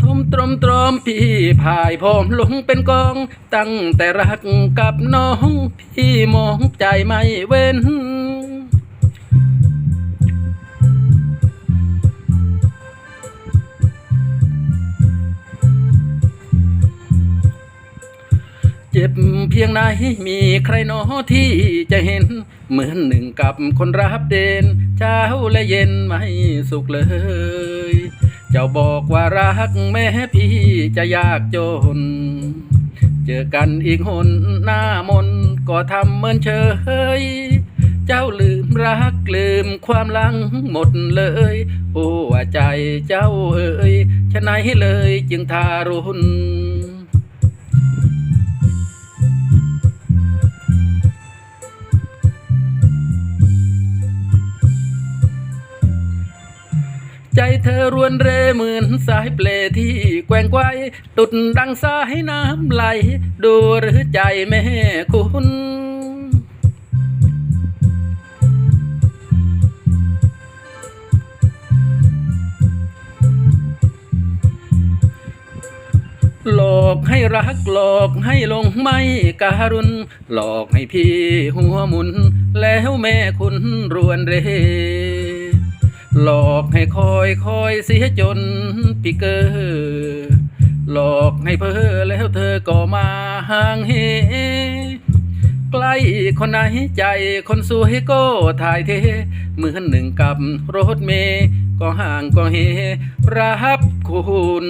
ตรมตรมพี่พายผมลงเป็นกอง ตั้งแต่รักกับน้อง พี่มองใจไม่เว้นเจ็บเพียงไหนมีใครหนอที่จะเห็น เหมือนหนึ่งกับคนรับเดนเช้าและเย็นไม่สุขเลย เจ้าบอกว่ารักแม่พี่จะยากจน เจอกันอีกหนหน้ามนก็ทำเหมือนเฉย เจ้าลืมรักลืมความลังหมดเลย โอ้ใจเจ้าเอ้ยฉะไหนเลยจึงทารุณ ใจเธอรวนเรเหมือนสายเปลที่แกว่งไกวตุดดังสายน้ำไหล ดูหรือใจแม่คุณหลอกให้รักหลอกให้ลงไม่การุณ หลอกให้พี่หัวหมุน แล้วแม่คุณรวนเร หลอกให้คอยคอยเสียจนปีเกอร์หลอกให้เพ้อแล้วเธอก็มาห่างเหใกล้คนไหนใจคนสวยก็ถ่ายเท เหมือนหนึ่งกับรถเมย์ก็ห่างก็เฮรับคุณ